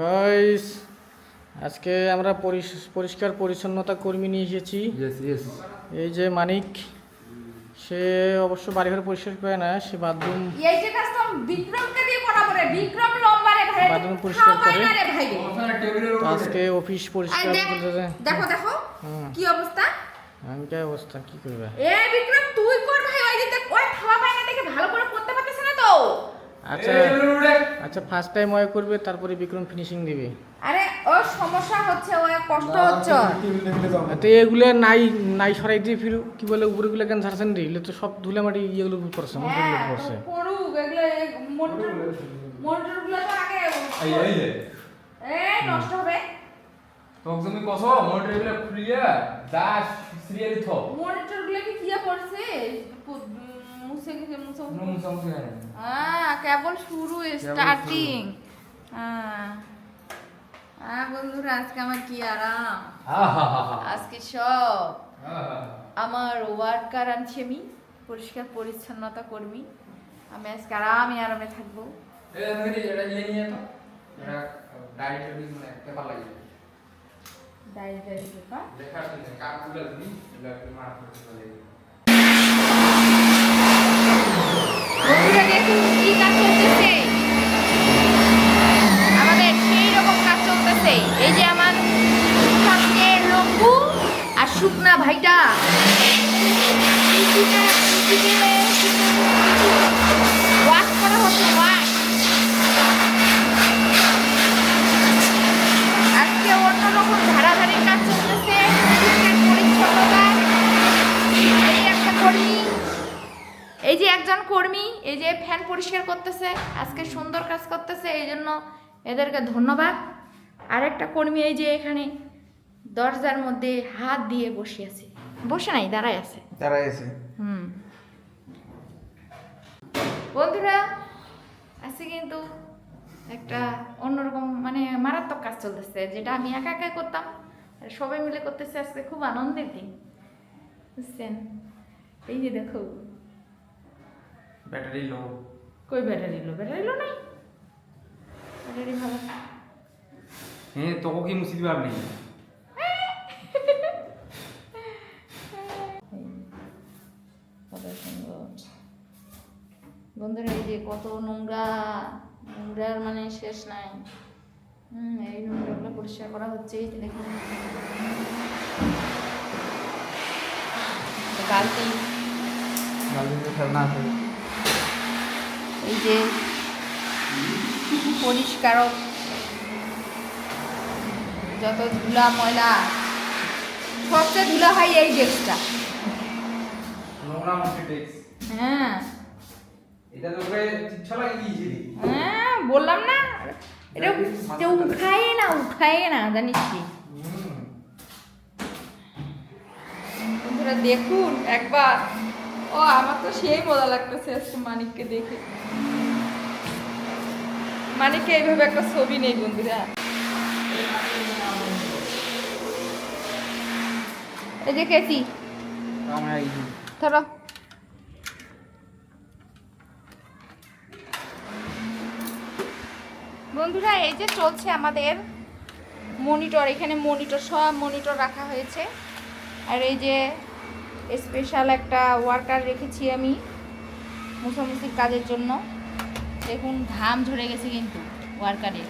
Guys আজকে আমরা পরিষ্কার পরিচ্ছন্নতা কর্মী নিয়ে এসেছি। এই যে মানিক সে অবশ্য বাড়ি ঘর পরিষ্কার করে না সে বাথরুম বাথরুম পরিষ্কার করে। আজকে অফিস পরিষ্কার দেখো দেখো কি অবস্থা? আমি কে অবস্থা কি করবে? এ বিক্রম তুই কর ভাই ওই দিকে ওই খাওয়া পায় না দেখে ভালো করে করতে পারতেছ না তো আচ্ছা আচ্ছা ফার্স্ট টাইম ওয়ে করবে তারপরে বিক্রম ফিনিশিং দিবে। আরে ওর সমস্যা হচ্ছে ও কষ্ট হচ্ছে তো এগুলো নাই নাই সরাই দিয়ে ফির। কি বলে উপরে উপরেগুলো কেন ছাড়ছেন রে? এগুলো তো সব ধুলে মাটি ইয়েগুলো উপর পড়ছে মোটরগুলো হ্যাঁ উপর পড়ছে করুক এগুলো মোটর মোটরগুলো তো আগে এই এই যে। এ নষ্ট হবে। তোকে তুমি কস মোর টেবিলে খুলিয়া দাস সিরিয়াল থ মনিটরগুলো কি কিয়া পড়ছে? মুছে গেছে মুছে নুন সমসে হ্যাঁ কেবল শুরু। স্টার্টিং হ্যাঁ হ্যাঁ বন্ধুরা আজকে আমার কি আরাম? আজকে সব। আমার ওয়ার্কার আনছি আমি পরিষ্কার পরিচ্ছন্নতা কর্মী। আমি আজকে আরামে আরামে থাকব। ডায়েরি পেপার লেখা আছে এটা করতে বন্ধুরা দেখুন কি কাজ চলতেছে আমাদের সেই রকম কাজ চলতেছে এই যে আমার সামনে লম্বু আর ভাইটা। ওয়াশ ওয়াশ আজকে কাজ এই একটা যে একজন কর্মী, এই যে ফ্যান পরিষ্কার করতেছে, আজকে সুন্দর কাজ করতেছে, এই জন্য এদেরকে ধন্যবাদ। আরেকটা কর্মী এই যে এখানে দরজার মধ্যে হাত দিয়ে বসে আছে। বসে নাই দাঁড়ায় আছে। তারা এসে হুম। বন্ধুরা আজকে কিন্তু একটা অন্যরকম মানে মারাত্মক কাজ চলতেছে যেটা আমি একা একা করতাম। সবাই মিলে করতেছে আজকে খুব আনন্দের দিন। বুঝছেন? এই যে দেখো। Battery low. কই ব্যাটারি লো? ব্যাটারি লো নাই? ব্যাটারি ভালো। হ্যাঁ তোকে কি মুসি দিবা আপনি কত সুন্দর বন্ধুরা এই যে কত নোংরা নোংরার মানে শেষ নাই। হুম এই নোংরাগুলো পরিষ্কার করা হচ্ছে এই দেখুন। আছে। এই যে পরিষ্কারক যত ধুলা ময়লা সবচেয়ে ধুলা হয় এই ডেস্কটা। হ্যাঁ। এটা তোকে ইচ্ছা লাগে দিয়েছিলি। হ্যাঁ বললাম না। এটা উঠায় না উঠায় না জানিস কি? বন্ধুরা দেখুন একবার। ও আমার তো সেই মজা লাগতেছে আজকে মানিককে দেখে। মানিককে এইভাবে একটা ছবি নেই বন্ধুরা। এই যে কেসি ধরো। বন্ধুরা এই যে চলছে আমাদের মনিটর এখানে মনিটর সব মনিটর রাখা হয়েছে। আর এই যে স্পেশাল একটা ওয়ার্কার রেখেছি আমি মুসামুসির কাজের জন্য। দেখুন ঘাম ঝরে গেছে কিন্তু ওয়ার্কারে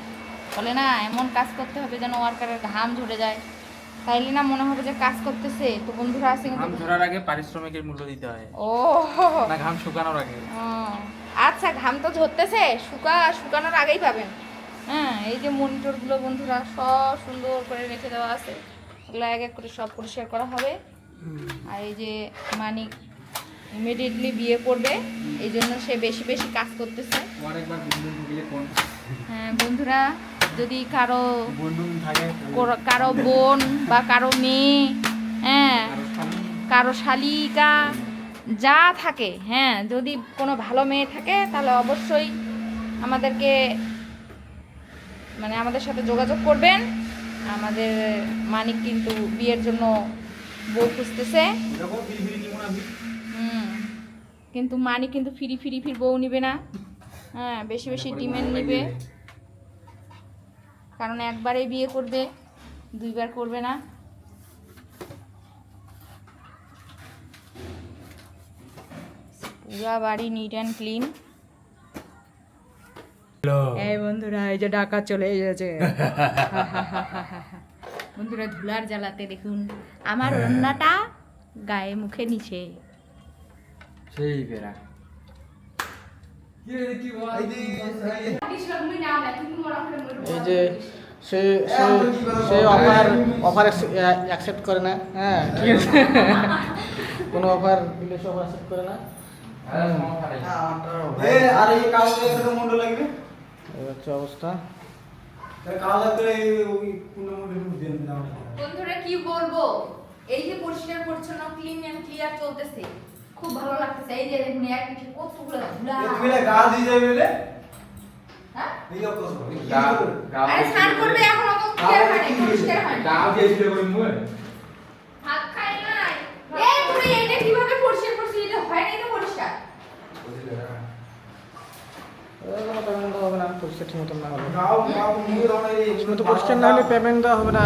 বলে না এমন কাজ করতে হবে যেন ওয়ার্কারের ঘাম ঝরে যায়। তাইলে না মনে হবে যে কাজ করতেছে। তো বন্ধুরা আছে ঘাম কিন্তু ঝরার আগে পারিশ্রমিকের মূল্য দিতে হয়। ও। না ঘাম শুকানোর আগে। আচ্ছা ঘাম তো ঝরতেছে শুকা শুকানোর আগেই পাবেন। হ্যাঁ এই যে মনিটরগুলো বন্ধুরা সব সুন্দর করে রেখে দেওয়া আছে। এগুলো এক এক করে সব পরিষ্কার করা হবে। আর এই যে মানিক ইমিডিয়েটলি বিয়ে করবে এই জন্য সে বেশি বেশি কাজ করতেছে। হ্যাঁ বন্ধুরা যদি কোর- কারও বোন বা কারও মেয়ে হ্যাঁ কারও শালিকা যা থাকে হ্যাঁ যদি কোনো ভালো মেয়ে থাকে তাহলে অবশ্যই আমাদেরকে মানে আমাদের সাথে যোগাযোগ করবেন। আমাদের মানিক কিন্তু বিয়ের জন্য বউ খুঁজতেছে। কিন্তু মানিক কিন্তু ফিরি ফিরি ফির বউ নিবে না। হ্যাঁ বেশি বেশি ডিমেন্ড নিবে। কারণ একবারে বিয়ে করবে, দুইবার করবে না। পুরা বাড়ি নিট অ্যান্ড ক্লিন এই বন্ধুরা এই যে ডাকা চলে এসেছে। বন্ধুরা ধুলার জ্বালাতে দেখুন আমার রান্নাটা গায়ে মুখে নিচে। সেই বেরা এই যে সে সে সে অফার অফার অ্যাকসেপ্ট করে না। হ্যাঁ ঠিক আছে। কোনো অফার দিলে সে অফার অ্যাকসেপ্ট করে না। আর এই কালো একটা মুন্ড লাগবে। এই হচ্ছে অবস্থা দিয়ে বন্ধুরা কি বলব এই যে পরিষ্কার পরিচ্ছন্ন ক্লিন এন্ড ক্লিয়ার চলতেছে খুব ভালো লাগতেছে এই যে দেখুন এক পিঠে কতগুলো ধুলা তুমি গা দিয়ে যাবে বলে হ্যাঁ? এই অবস্থা আরে স্নান করবে এখন অত ক্লিয়ার হয়নি পরিষ্কার হয়নি গাও দিয়েছিল বলে মুয়ে হাত খাই নাই এই পুরো এটা কীভাবে পরিষ্কার করছিস এটা হয়নি তো পরিষ্কার এগুলো পেমেন্ট দেওয়া হবে না